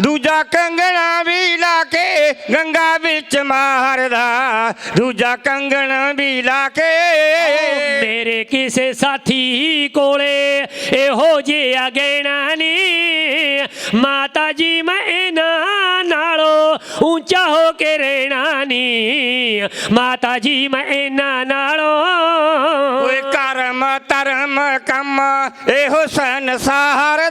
ਦੂਜਾ ਕੰਗਣਾ ਵੀ ਲਾ ਕੇ ਗੰਗਾ ਵਿੱਚ ਮਾਰਦਾ ਦੂਜਾ ਕੰਗਣਾ ਵੀ ਲਾ ਕੇ। ਮੇਰੇ ਕਿਸੇ ਸਾਥੀ ਕੋਲੇ ਇਹੋ ਜਿਹਾ ਗਹਿਣਾ ਨਹੀਂ। ਮਾਤਾ ਜੀ ਮੈਂ ਇਹਨਾਂ ਨਾਲੋਂ ਉੱਚਾ ਹੋ ਕੇ ਰਹਿਣਾ ਨਹੀਂ। ਮਾਤਾ ਜੀ ਮੈਂ ਇਹਨਾਂ ਨਾਲੋਂ ਓਏ ਕਰਮ ਧਰਮ ਕੰਮ ਇਹੋ ਸੰਸਾਰ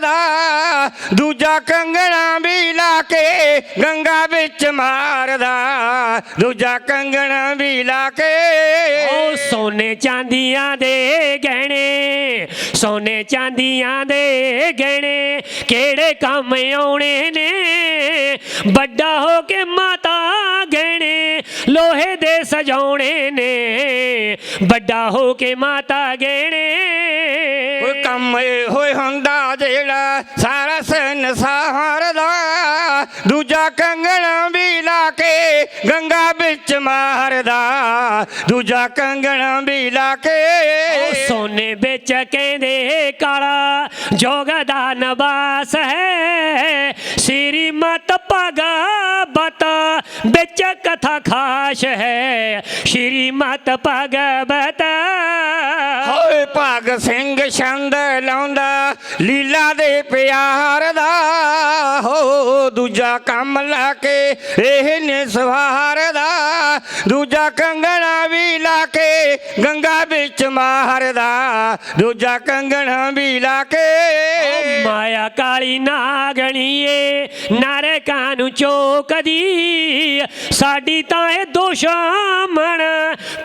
ਦੂਜਾ ਕੰਗਣਾ ਵੀ ਲਾ ਕੇ ਗੰਗਾ ਵਿੱਚ ਮਾਰਦਾ ਦੂਜਾ ਕੰਗਣਾ ਵੀ ਲਾ ਕੇ। ਓ ਸੋਨੇ ਚਾਂਦੀਆਂ ਦੇ ਗਹਿਣੇ ਸੋਨੇ ਚਾਂਦੀਆਂ ਦੇ ਗਹਿਣੇ ਕਿਹੜੇ ਕੰਮ ਆਉਣੇ ਨੇ? ਵੱਡਾ ਹੋ ਕੇ ਮਾਤਾ ਗਹਿਣੇ ਲੋਹੇ ਦੇ ਸਜਾਉਣੇ ਨੇ। ਵੱਡਾ ਹੋ ਕੇ ਮਾਤਾ ਗਹਿਣੇ। ਓਏ ਕੰਮ ਹੋਏ ਹੁੰਦਾ ਜਿਹੜਾ ਸਾਰਾ ਸੰਸਾਰ ਦੂਜਾ ਕੰਗਣਾ ਵੀ ਲਾ ਕੇ ਗੰਗਾ ਵਿੱਚ ਮਾਰਦਾ, ਦੂਜਾ ਕੰਗਣਾ ਵੀ ਲਾ ਕੇ। ਸੋਨੇ ਵਿੱਚ ਕਹਿੰਦੇ ਕਾਲਾ ਜੋਗ ਦਾ ਨਵਾਸ ਹੈ ਵਿੱਚ ਕਥਾ ਖਾਸ ਹੈ। ਸ੍ਰੀ ਮਤ ਭਗਵਤ। ਹੋਏ ਭਗ ਸਿੰਘ ਛੰਦ ਲਾਉਂਦਾ ਲੀਲਾ ਦੇ ਪਿਆਰ ਦਾ। ਹੋ ਦੂਜਾ ਕੰਮ ਲਾ ਕੇ ਇਹ ਨੇ ਸਵਾਰ ਦਾ। ਦੂਜਾ ਕੰਗਣਾ ਵੀ ਲਾ ਕੇ ਗੰਗਾ ਵਿੱਚ ਮਾਰਦਾ। ਦੂਜਾ ਕੰਗਣਾ ਵੀ ਲਾ ਕੇ ਮਾਇਆ ਕਾਲੀ ਨਾਗਣੀਏ ਨਰਕਾਂ ਨੂੰ ਚੋਕਦੀ। ਸਾਡੀ ਤਾਂ ਇਹ ਦੁਸ਼ਮਣ,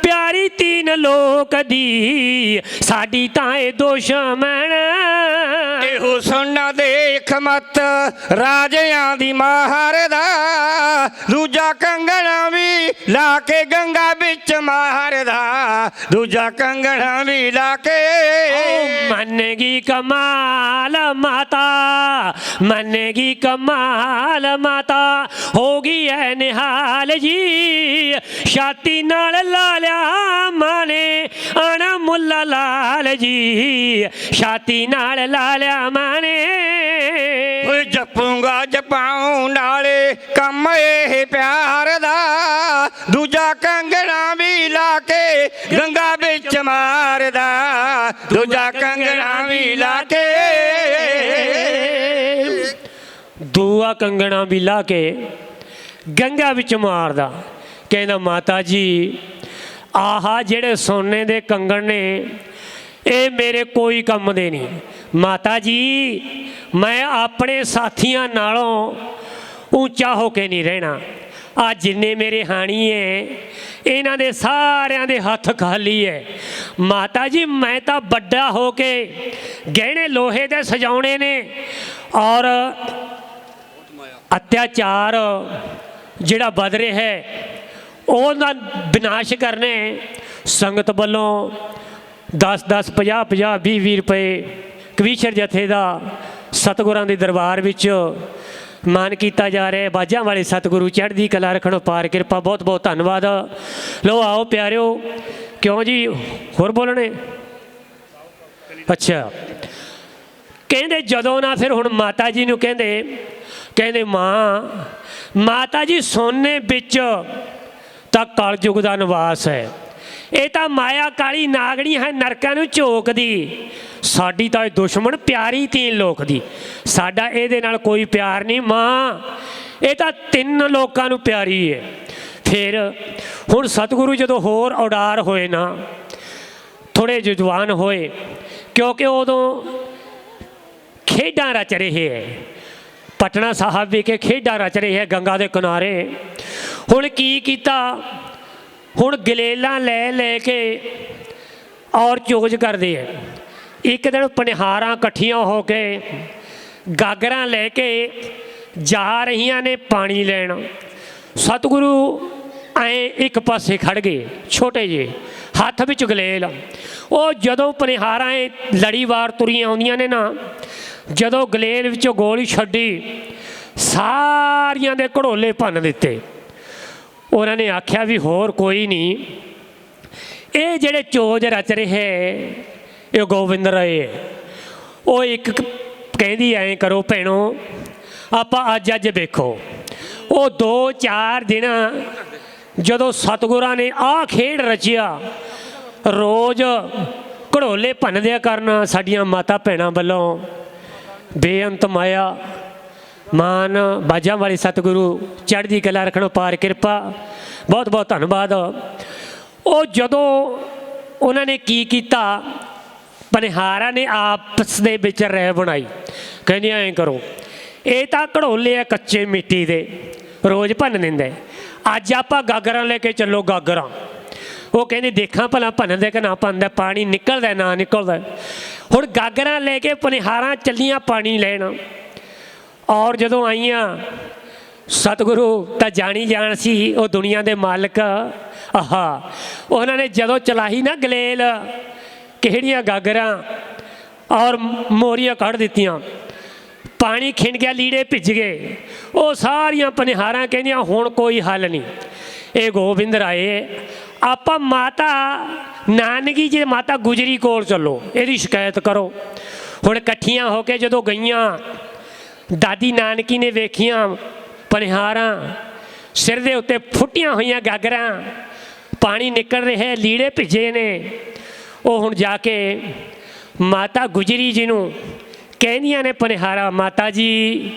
ਪਿਆਰੀ ਤੀਨ ਲੋਕ ਦੀ। ਸਾਡੀ ਤਾਂ ਇਹ ਦੁਸ਼ਮਣ। ਇਹੋ ਸੁਣਨਾ ਦੇਖ ਮਤ, ਰਾਜਿਆਂ ਦੀ ਮਾਰ ਦਾ। ਦੂਜਾ ਕੰਗਣਾ ਵੀ ਲਾ ਕੇ ਗੰਗਾ ਵਿੱਚ ਮਾਰਦਾ, ਦੂਜਾ ਕੰਗਣਾ ਵੀ ਲਾ ਕੇ। ਮੰਨਗੀ ਕਮਾਲ ਮਾਤਾ, ਮੰਨਗੀ ਕਮਾਲ ਮਾਤਾ, ਹੋ ਗਈ ਐ ਨਿਹਾਲ ਜੀ। ਛਾਤੀ ਨਾਲ ਲਾ ਲਿਆ ਮਾਨੇ ਆਣਾ ਮੁੱਲਾ ਲਾਲ ਜੀ। ਛਾਤੀ ਨਾਲ ਲਾ ਲਿਆ ਮਾਨੇ। ਓਏ ਜਪੂੰਗਾ ਜਪਾਉਣ ਨਾਲੇ ਕੰਮ ਇਹ ਪਿਆਰ ਦਾ। ਦੂਜਾ ਕੰਗਣਾ ਵੀ ਲਾ ਕੇ ਗੰਗਾ ਵਿੱਚ ਮਾਰਦਾ। ਦੂਜਾ ਕੰਗਣਾ ਵੀ ਲਾ ਕੇ। ਦੂਆ ਕੰਗਣਾ ਵੀ ਲਾ ਕੇ ਗੰਗਾ ਵਿੱਚ ਮਾਰਦਾ। ਕਹਿੰਦਾ ਮਾਤਾ ਜੀ, ਆਹਾ ਜਿਹੜੇ ਸੋਨੇ ਦੇ ਕੰਗਣ ਨੇ ਇਹ ਮੇਰੇ ਕੋਈ ਕੰਮ ਦੇ ਨਹੀਂ। ਮਾਤਾ ਜੀ, ਮੈਂ ਆਪਣੇ ਸਾਥੀਆਂ ਨਾਲੋਂ ਉੱਚਾ ਹੋ ਕੇ ਨਹੀਂ ਰਹਿਣਾ। ਆ ਜਿੰਨੇ ਮੇਰੇ ਹਾਣੀ ਏ ਇਹਨਾਂ ਦੇ ਸਾਰਿਆਂ ਦੇ ਹੱਥ ਖਾਲੀ ਏ ਮਾਤਾ ਜੀ, ਮੈਂ ਤਾਂ ਵੱਡਾ ਹੋ ਕੇ ਗਹਿਣੇ ਲੋਹੇ ਦੇ ਸਜਾਉਣੇ ਨੇ ਔਰ ਅਤਿਆਚਾਰ ਜਿਹੜਾ ਵੱਧ ਰਿਹਾ ਹੈ ਉਹਦਾ ਵਿਨਾਸ਼ ਕਰਨੇ ਸੰਗਤ ਵੱਲੋਂ 10 10 50 50 20 20 ਰੁਪਏ ਕਵੀਸ਼ਰ ਜਥੇ ਦਾ ਸਤਿਗੁਰਾਂ ਦੇ ਦਰਬਾਰ ਵਿੱਚ ਮਾਨ ਕੀਤਾ ਜਾ ਰਿਹਾ ਹੈ। ਬਾਜਾਂ ਵਾਲੇ ਸਤਿਗੁਰੂ, ਚੜ੍ਹਦੀ ਕਲਾ ਰੱਖਣੋ ਪਾਰ ਕਿਰਪਾ, ਬਹੁਤ ਬਹੁਤ ਧੰਨਵਾਦ। ਲੋ ਆਓ ਪਿਆਰਿਓ, ਕਿਉਂ ਜੀ? ਹੋਰ ਬੋਲਣੇ? ਅੱਛਾ। ਕਹਿੰਦੇ ਜਦੋਂ ਨਾ ਫਿਰ ਹੁਣ ਮਾਤਾ ਜੀ ਨੂੰ ਕਹਿੰਦੇ ਕਹਿੰਦੇ ਮਾਂ, ਮਾਤਾ ਜੀ ਸੋਨੇ ਵਿੱਚ ਤਾਂ ਕਲਯੁਗ ਦਾ ਨਿਵਾਸ ਹੈ। ਇਹ ਤਾਂ ਮਾਇਆ ਕਾਲੀ ਨਾਗਣੀ ਹੈ ਨਰਕਾਂ ਨੂੰ ਝੋਕਦੀ। ਸਾਡੀ ਤਾਂ ਇਹ ਦੁਸ਼ਮਣ ਪਿਆਰੀ ਤੀਨ ਲੋਕ ਦੀ। ਸਾਡਾ ਇਹਦੇ ਨਾਲ ਕੋਈ ਪਿਆਰ ਨਹੀਂ, ਮਾਂ। ਇਹ ਤਾਂ ਤਿੰਨ ਲੋਕਾਂ ਨੂੰ ਪਿਆਰੀ ਹੈ ਫਿਰ ਹੁਣ ਸਤਿਗੁਰੂ ਜਦੋਂ ਹੋਰ ਉਡਾਰ ਹੋਏ ਨਾ ਥੋੜੇ ਜਵਾਨ ਹੋਏ, ਕਿਉਂਕਿ ਉਦੋਂ ਖੇਡਾਂ ਰਚ ਰਹੇ ਹੈ ਪਟਨਾ ਸਾਹਿਬ ਵਿਖੇ ਖੇਡਾਂ ਰਚ ਰਹੇ ਹੈ ਗੰਗਾ ਦੇ ਕਿਨਾਰੇ। ਹੁਣ ਕੀ ਕੀਤਾ? ਹੁਣ ਗਲੇਲਾਂ ਲੈ ਲੈ ਕੇ ਔਰ ਚੋਜ ਕਰਦੇ ਹੈ ਇੱਕ ਦਿਨ ਪਨਿਹਾਰਾਂ ਇਕੱਠੀਆਂ ਹੋ ਕੇ ਗਾਗਰਾਂ ਲੈ ਕੇ ਜਾ ਰਹੀਆਂ ਨੇ ਪਾਣੀ ਲੈਣ। ਸਤਿਗੁਰੂ ਐ ਇੱਕ ਪਾਸੇ ਖੜ ਗਏ, ਛੋਟੇ ਜਿਹੇ, ਹੱਥ ਵਿੱਚ ਗਲੇਲ। ਉਹ ਜਦੋਂ ਪਨਿਹਾਰਾਂ ਐ ਲੜੀਵਾਰ ਤੁਰੀਆਂ ਆਉਂਦੀਆਂ ਨੇ ਨਾ, ਜਦੋਂ ਗਲੇਲ ਵਿੱਚੋਂ ਗੋਲੀ ਛੱਡੀ, ਸਾਰੀਆਂ ਦੇ ਘੜੋਲੇ ਭੰਨ ਦਿੱਤੇ। ਉਹਨਾਂ ਨੇ ਆਖਿਆ ਵੀ ਹੋਰ ਕੋਈ ਨਹੀਂ। ਇਹ ਜਿਹੜੇ ਚੋਜ ਰਚ ਰਹੇ, ਇਹ ਗੋਬਿੰਦ ਰਾਏ। ਉਹ ਇੱਕ ਕਹਿੰਦੀ ਐਂ ਕਰੋ ਭੈਣੋ, ਆਪਾਂ ਅੱਜ ਅੱਜ ਵੇਖੋ। ਉਹ 2-4 ਦਿਨ ਜਦੋਂ ਸਤਿਗੁਰਾਂ ਨੇ ਆਹ ਖੇਡ ਰਚਿਆ, ਰੋਜ਼ ਘੜੋਲੇ ਭੰਨਦਿਆ ਕਰਨ ਸਾਡੀਆਂ ਮਾਤਾ ਭੈਣਾਂ ਵੱਲੋਂ ਬੇਅੰਤ ਮਾਇਆ ਮਾਨ ਬਾਜਾਂ ਵਾਲੇ ਸਤਿਗੁਰੂ ਚੜ੍ਹਦੀ ਕਲਾ ਰੱਖਣੋ ਪਾਰ ਕਿਰਪਾ। ਬਹੁਤ ਬਹੁਤ ਧੰਨਵਾਦ। ਉਹ ਜਦੋਂ ਉਹਨਾਂ ਨੇ ਕੀ ਕੀਤਾ, ਪਨਿਹਾਰਾਂ ਨੇ ਆਪਸ ਦੇ ਵਿੱਚ ਰਹਿ ਬਣਾਈ। ਕਹਿੰਦੇ ਐਂ ਕਰੋ, ਇਹ ਤਾਂ ਘੜੋਲੇ ਆ ਕੱਚੇ ਮਿੱਟੀ ਦੇ, ਰੋਜ਼ ਭੰਨ ਦਿੰਦੇ। ਅੱਜ ਆਪਾਂ ਗਾਗਰਾਂ ਲੈ ਕੇ ਚੱਲੋ ਗਾਗਰਾਂ। ਉਹ ਕਹਿੰਦੇ, ਦੇਖਾਂ ਭਲਾ ਭੰਨਦੇ ਕਿ ਨਾ ਭੰਨਦਾ, ਪਾਣੀ ਨਿਕਲਦਾ ਨਾ ਨਿਕਲਦਾ ਹੁਣ ਗਾਗਰਾਂ ਲੈ ਕੇ ਪਨਿਹਾਰਾਂ ਚੱਲੀਆਂ ਪਾਣੀ ਲੈਣ ਔਰ ਜਦੋਂ ਆਈਆਂ, ਸਤਿਗੁਰੂ ਤਾਂ ਜਾਣੀ ਜਾਣ ਸੀ ਉਹ ਦੁਨੀਆ ਦੇ ਮਾਲਕ। ਆਹਾ, ਉਹਨਾਂ ਨੇ ਜਦੋਂ ਚਲਾਹੀ ਨਾ ਗਲੇਲ, ਕਿਹੜੀਆਂ ਗਾਗਰਾਂ ਔਰ ਮੋਰੀਆਂ ਕੱਢ ਦਿੱਤੀਆਂ, ਪਾਣੀ ਖਿੰਡ ਗਿਆ, ਲੀੜੇ ਭਿੱਜ ਗਏ। ਉਹ ਸਾਰੀਆਂ ਪਨਿਹਾਰਾਂ ਕਹਿੰਦੀਆਂ, ਹੁਣ ਕੋਈ ਹੱਲ ਨਹੀਂ। ਇਹ ਗੋਬਿੰਦ ਰਾਏ, ਆਪਾਂ ਮਾਤਾ ਨਾਨਕੀ ਜੀ ਮਾਤਾ ਗੁਜਰੀ ਕੋਲ ਚੱਲੋ, ਇਹਦੀ ਸ਼ਿਕਾਇਤ ਕਰੋ। ਹੁਣ ਇਕੱਠੀਆਂ ਹੋ ਕੇ ਜਦੋਂ ਗਈਆਂ ਦਾਦੀ ਨਾਨਕੀ ਨੇ ਵੇਖੀਆਂ ਪਨਿਹਾਰਾਂ ਸਿਰ ਦੇ ਉੱਤੇ ਫੁੱਟੀਆਂ ਹੋਈਆਂ ਗਾਗਰਾਂ, ਪਾਣੀ ਨਿਕਲ ਰਿਹਾ, ਲੀੜੇ ਭਿੱਜੇ ਨੇ। ਉਹ ਹੁਣ ਜਾ ਕੇ ਮਾਤਾ ਗੁਜਰੀ ਜੀ ਨੂੰ ਕਹਿੰਦੀਆਂ ਨੇ ਪਨਿਹਾਰਾ ਮਾਤਾ ਜੀ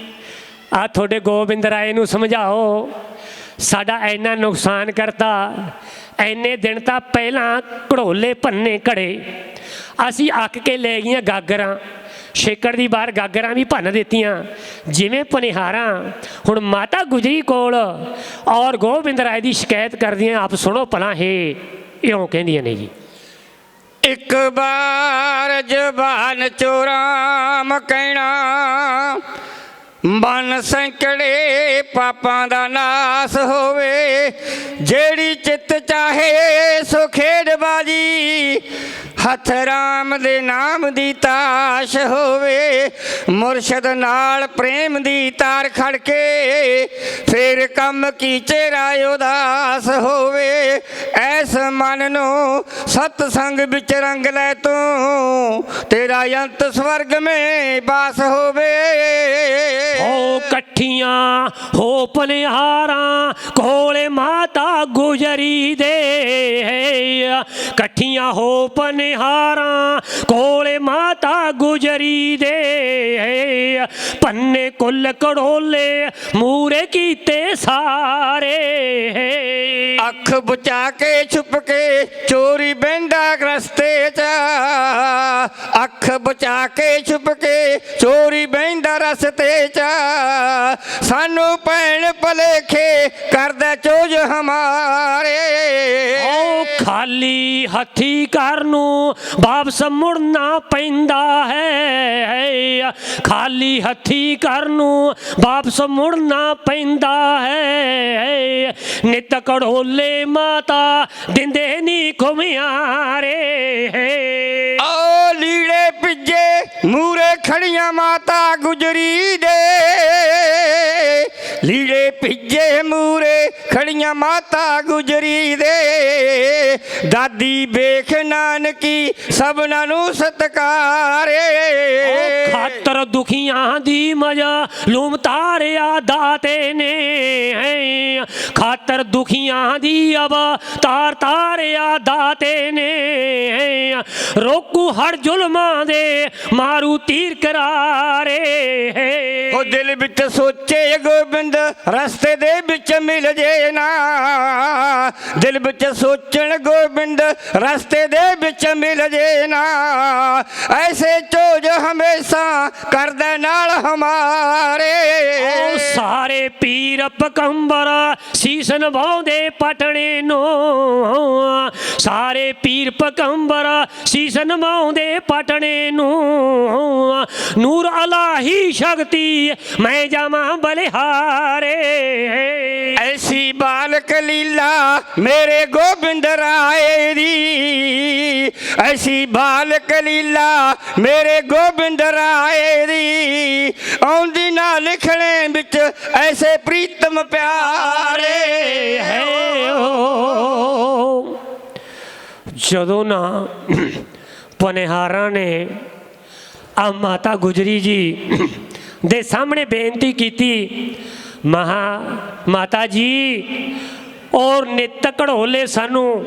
ਆ ਤੁਹਾਡੇ ਗੋਬਿੰਦ ਰਾਏ ਨੂੰ ਸਮਝਾਓ, ਸਾਡਾ ਇੰਨਾ ਨੁਕਸਾਨ ਕਰਤਾ ਐਨੇ ਦਿਨ ਤਾਂ ਪਹਿਲਾਂ ਘੜੋਲੇ ਭੰਨੇ ਘੜੇ, ਅਸੀਂ ਅੱਕ ਕੇ ਲੈ ਗਈਆਂ ਗਾਗਰਾਂ। ਛੇਕੜ ਦੀ ਬਾਹਰ ਗਾਗਰਾਂ ਵੀ ਭੰਨ ਦਿੱਤੀਆਂ। ਜਿਵੇਂ ਪਨਿਹਾਰਾਂ, ਹੁਣ ਮਾਤਾ ਗੁਜਰੀ ਕੋਲ ਔਰ ਗੋਬਿੰਦ ਰਾਏ ਦੀ ਸ਼ਿਕਾਇਤ ਕਰਦੀਆਂ, ਆਪ ਸੁਣੋ ਭਲਾ ਹੈ, ਇਉਂ ਕਹਿੰਦੀਆਂ ਨੇ ਜੀ। ਇੱਕ ਬਾਰ ਜ਼ਬਾਨ ਚੋਰਾਮ ਕਹਿਣਾ, ਮਨ ਸੰਕੜੇ ਪਾਪਾਂ ਦਾ ਨਾਸ ਹੋਵੇ, ਜਿਹੜੀ ਚਿੱਤ ਚਾਹੇ ਸੋ ਖੇਡ ਬਾਜੀ ਹੱਥ ਰਾਮ ਦੇ ਨਾਮ ਦੀ ਤਾਸ਼ ਹੋਵੇ ਮੁਰਸ਼ਦ ਨਾਲ ਪ੍ਰੇਮ ਦੀ ਤਾਰ ਖੜ ਫੇਰ ਕੰਮ ਕੀ ਚਿਹਰਾ ਉਦਾਸ ਹੋਵੇ। ਐਸ ਮਨ ਨੂੰ ਸਤ ਸੰਗ ਵਿੱਚ ਰੰਗ ਲੈ ਤੂੰ। ਤੇਰਾ ਅੰਤ ਸਵਰਗ ਮੇ ਬਾਸ ਹੋਵੇ। ਹੋ ਕੱਠੀਆਂ, ਹੋ ਪਨਿਹਾਰਾਂ ਕੋਲੇ ਮਾਤਾ ਗੁਜਰੀ ਦੇ। ਕੱਠੀਆਂ, ਹੋ ਪਨਿਹਾਰਾਂ ਕੋਲੇ ਮਾਤਾ ਗੁਜਰੀ ਦੇ। ਪੰਨੇ ਕੁੱਲ ਕੜੋਲੇ ਮੂਰੇ ਕੀਤੇ ਸਾਰੇ। ਅੱਖ ਬਚਾ ਕੇ ਛੁਪ ਕੇ ਚੋਰੀ ਬੈਂਦਾ ਰਸਤੇ 'ਚ। ਅੱਖ ਬਚਾ ਕੇ ਛੁਪ ਕੇ ਚੋਰੀ ਬੈਂਦਾ ਰਸਤੇ 'ਚ। ਸਾਨੂੰ ਭੈਣ ਭਲੇਖੇ ਕਰਦਾ ਚੋਜ ਹਮਾਰੇ। ਓ ਖਾਲੀ ਹੱਥੀ ਘਰ ਨੂੰ ਵਾਪਸ ਮੁੜਨਾ ਪੈਂਦਾ ਹੈ। ਖਾਲੀ ਹੱਥੀ ਘਰ ਨੂੰ ਵਾਪਸ ਮੁੜਨਾ ਪੈਂਦਾ ਹੈ। ਨਿਤ ਕੜੋਲੇ ਮਾਤਾ ਦਿੰਦੇ ਨਹੀਂ ਖੁਮਿਆਰੇ। ਓ ਲੀੜੇ ਭਿੱਜੇ ਮੂਰੇ ਖੜੀਆਂ ਮਾਤਾ ਗੁਜਰੀ ਦੇ। ਲੀੜੇ ਭਿੱਜੇ ਮੂਰੇ ਖੜੀਆਂ ਮਾਤਾ ਗੁਜਰੀ ਦੇ। ਦਾਦੀ ਵੇਖ ਨਾਨਕੀ ਸਭਨਾਂ ਨੂੰ ਸਤਕਾਰੇ। ਖਾਤਰ ਦੁਖੀਆਂ ਦੀ ਮਜਾ ਲੂਮ ਤਾਰਿਆ ਦਾਤੇ ਨੇ। ਖਾਤਰ ਦੁਖੀਆਂ ਦੀ ਅਬ ਤਾਰ ਤਾਰਿਆ ਦਾਤੇ ਨੇ। ਹੈ ਰੋਕੂ ਹਰ ਜ਼ੁਲਮਾਂ ਦੇ ਮਾਰੂ ਤੀਰ ਕਰਾਰੇ। ਉਹ ਦਿਲ ਵਿੱਚ ਸੋਚੇ ਗੋਬਿੰਦ ਰਸਤੇ ਦੇ ਵਿੱਚ ਮਿਲ ਜੇ ਨਾ। ਦਿਲ ਵਿੱਚ ਸੋਚਣ ਗੋਬਿੰਦ ਰਸਤੇ ਦੇ ਵਿੱਚ ਮਿਲ ਜੇ ਨਾ। ਐਸੇ ਚੋਜ ਹਮੇਸ਼ਾ ਕਰਦਾ ਨਾਲ ਹਮਾਰੇ। ਓ ਸਾਰੇ ਪੀਰ ਪਕੰਬਰ ਸੀਸ ਨਵਾਉਂਦੇ ਪਟਣੇ ਨੂੰ ਸਾਰੇ ਪੀਰ ਪਕੰਬਰ ਸੀਸ ਨਵਾਉਂਦੇ ਪਟਣੇ ਨੂੰ ਨੂਰ ਅਲਾਹੀ ਸ਼ਕਤੀ, ਮੈਂ ਜਾਵਾਂ ਬਲਿਹਾਰੇ। ਐਸੀ ਬਾਲਕ ਲੀਲਾ ਮੇਰੇ ਗੋਬਿੰਦ ਰਾਏ ਦੀ। ਐਸੀ ਬਾਲਕ ਲੀਲਾ ਮੇਰੇ ਗੋਬਿੰਦ ਰਾਏ ਦੀ। ਆਉਂਦੀ ਨਾ ਲਿਖਣੇ ਵਿੱਚ ਐਸੇ ਪ੍ਰੀਤਮ ਪਿਆਰੇ ਹੈ ਜਦੋਂ ਨਾ ਪਨਿਹਾਰਾਂ ਨੇ ਆ ਮਾਤਾ ਗੁਜਰੀ ਜੀ ਦੇ ਸਾਹਮਣੇ ਬੇਨਤੀ ਕੀਤੀ, ਮਹਾ ਮਾਤਾ ਜੀ, ਔਰ ਨਿੱਤ ਘੜੋਲੇ ਸਾਨੂੰ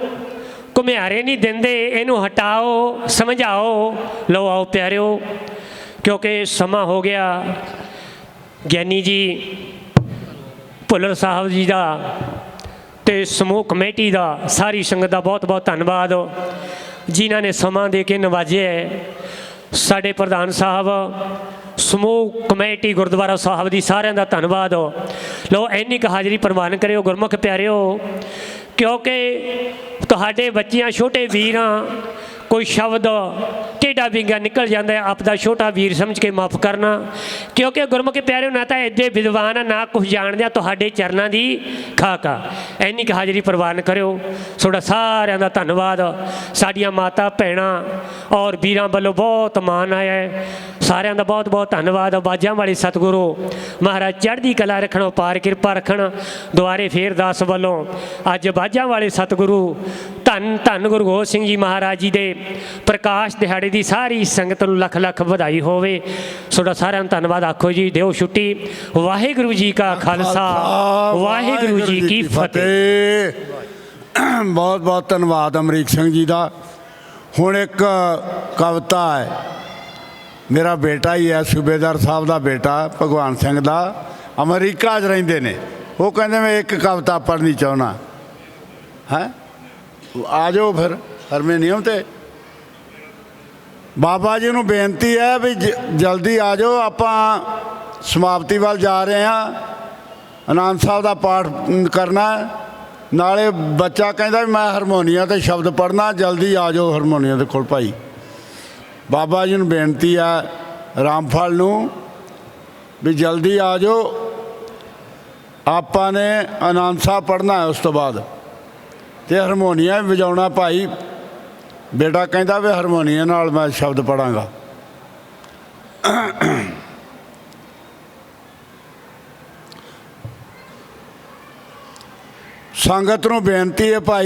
ਘੁਮਿਆਰੇ ਨਹੀਂ ਦਿੰਦੇ, ਇਹਨੂੰ ਹਟਾਓ, ਸਮਝਾਓ, ਲਓ ਆਓ ਪਿਆਰਿਓ। ਕਿਉਂਕਿ ਸਮਾਂ ਹੋ ਗਿਆ। ਗਿਆਨੀ ਜੀ ਭੁੱਲਰ ਸਾਹਿਬ ਜੀ ਦਾ ਤੇ ਸਮੂਹ ਕਮੇਟੀ ਦਾ ਸਾਰੀ ਸੰਗਤ ਦਾ ਬਹੁਤ ਬਹੁਤ ਧੰਨਵਾਦ। ਜਿਨ੍ਹਾਂ ਨੇ ਸਮਾਂ ਦੇ ਕੇ ਨਵਾਜਿਆ ਸਾਡੇ ਪ੍ਰਧਾਨ ਸਾਹਿਬ, ਸਮੂਹ ਕਮੇਟੀ ਗੁਰਦੁਆਰਾ ਸਾਹਿਬ ਦੀ ਸਾਰਿਆਂ ਦਾ ਧੰਨਵਾਦ। ਲੋ ਇੰਨੀ ਕੁ ਹਾਜ਼ਰੀ ਪ੍ਰਵਾਨ ਕਰਿਓ, ਗੁਰਮੁਖ ਪਿਆਰਿਓ, ਕਿਉਂਕਿ ਤੁਹਾਡੇ ਬੱਚਿਆਂ, ਛੋਟੇ ਵੀਰਾਂ ਕੋਈ ਸ਼ਬਦ ਟੇਡਾ ਵਿੰਗਾ ਨਿਕਲ ਜਾਂਦਾ ਹੈ ਆਪ ਦਾ ਛੋਟਾ ਵੀਰ ਸਮਝ ਕੇ ਮਾਫ ਕਰਨਾ। ਕਿਉਂਕਿ ਗੁਰਮੁਖੀ ਪਿਆਰਿਓ ਨਾ ਤਾਂ ਐਡੇ ਵਿਦਵਾਨ ਆ, ਨਾ ਕੁਝ ਜਾਣਦੇ ਆ ਤੁਹਾਡੇ ਚਰਨਾਂ ਦੀ ਖਾਕਾ ਐਨੀ ਕਿ ਹਾਜ਼ਰੀ ਪ੍ਰਵਾਨ ਕਰਿਓ। ਤੁਹਾਡਾ ਸਾਰਿਆਂ ਦਾ ਧੰਨਵਾਦ। ਸਾਡੀਆਂ ਮਾਤਾ ਭੈਣਾਂ ਔਰ ਵੀਰਾਂ ਵੱਲੋਂ ਬਹੁਤ ਮਾਣ ਆਇਆ ਹੈ। ਸਾਰਿਆਂ ਦਾ ਬਹੁਤ ਬਹੁਤ ਧੰਨਵਾਦ। ਬਾਜਾਂ ਵਾਲੇ ਸਤਿਗੁਰੂ ਮਹਾਰਾਜ ਚੜ੍ਹਦੀ ਕਲਾ ਰੱਖਣ ਪਾਰ ਕਿਰਪਾ ਰੱਖਣ। ਦੁਆਰੇ ਫੇਰ ਦਾਸ ਵੱਲੋਂ ਅੱਜ ਬਾਜਾਂ ਵਾਲੇ ਸਤਿਗੁਰੂ ਧੰਨ ਧੰਨ ਗੁਰੂ ਗੋਬਿੰਦ ਸਿੰਘ ਜੀ ਮਹਾਰਾਜ ਜੀ ਦੇ ਪ੍ਰਕਾਸ਼ ਦਿਹਾੜੇ ਦੀ ਸਾਰੀ ਸੰਗਤ ਨੂੰ ਲੱਖ ਲੱਖ ਵਧਾਈ ਹੋਵੇ। ਤੁਹਾਡਾ ਸਾਰਿਆਂ ਨੂੰ ਧੰਨਵਾਦ। ਆਖੋ ਜੀ ਦਿਓ ਛੁੱਟੀ। ਵਾਹਿਗੁਰੂ ਜੀ ਕਾ ਖਾਲਸਾ। ਵਾਹਿਗੁਰੂ ਜੀ ਕੀ ਫਤਿਹ। ਬਹੁਤ ਬਹੁਤ ਧੰਨਵਾਦ ਅਮਰੀਕ ਸਿੰਘ ਜੀ ਦਾ। ਹੁਣ ਇੱਕ ਕਵਿਤਾ ਹੈ। ਮੇਰਾ ਬੇਟਾ ਹੀ ਹੈ, ਸੂਬੇਦਾਰ ਸਾਹਿਬ ਦਾ ਬੇਟਾ, ਭਗਵਾਨ ਸਿੰਘ ਦਾ। ਅਮਰੀਕਾ 'ਚ ਰਹਿੰਦੇ ਨੇ। ਉਹ ਕਹਿੰਦੇ ਮੈਂ ਇੱਕ ਕਵਿਤਾ ਪੜ੍ਹਨੀ ਚਾਹੁੰਦਾ। ਹੈ? ਆ ਜਾਓ ਫਿਰ ਹਰਮੇਨੀਅਮ ਤੇ। ਬਾਬਾ ਜੀ ਨੂੰ ਬੇਨਤੀ ਹੈ ਵੀ ਜਲਦੀ ਆ ਜਾਓ। ਆਪਾਂ ਸਮਾਪਤੀ ਵੱਲ ਜਾ ਰਹੇ ਹਾਂ। ਆਨੰਦ ਸਾਹਿਬ ਦਾ ਪਾਠ ਕਰਨਾ ਨਾਲੇ ਬੱਚਾ ਕਹਿੰਦਾ ਵੀ ਮੈਂ ਹਾਰਮੋਨੀਆ ਤੇ ਸ਼ਬਦ ਪੜਨਾ ਜਲਦੀ ਆ ਜਾਓ ਹਾਰਮੋਨੀਆ ਦੇ ਕੋਲ ਭਾਈ। ਬਾਬਾ ਜੀ ਨੂੰ ਬੇਨਤੀ ਆ, ਰਾਮਫਲ ਨੂੰ, ਵੀ ਜਲਦੀ ਆ ਜਾਓ। ਆਪਾਂ ਨੇ ਆਨੰਦ ਸਾਹਿਬ ਪੜਨਾ ਹੈ ਉਸ ਤੋਂ ਬਾਅਦ। ਤੇ ਹਾਰਮੋਨੀਆ ਵਜਾਉਣਾ ਭਾਈ। ਬੇਟਾ ਕਹਿੰਦਾ ਵੀ ਹਾਰਮੋਨੀਆ ਨਾਲ ਮੈਂ ਸ਼ਬਦ ਪੜਾਂਗਾ ਸੰਗਤ ਨੂੰ ਬੇਨਤੀ ਹੈ ਭਾਈ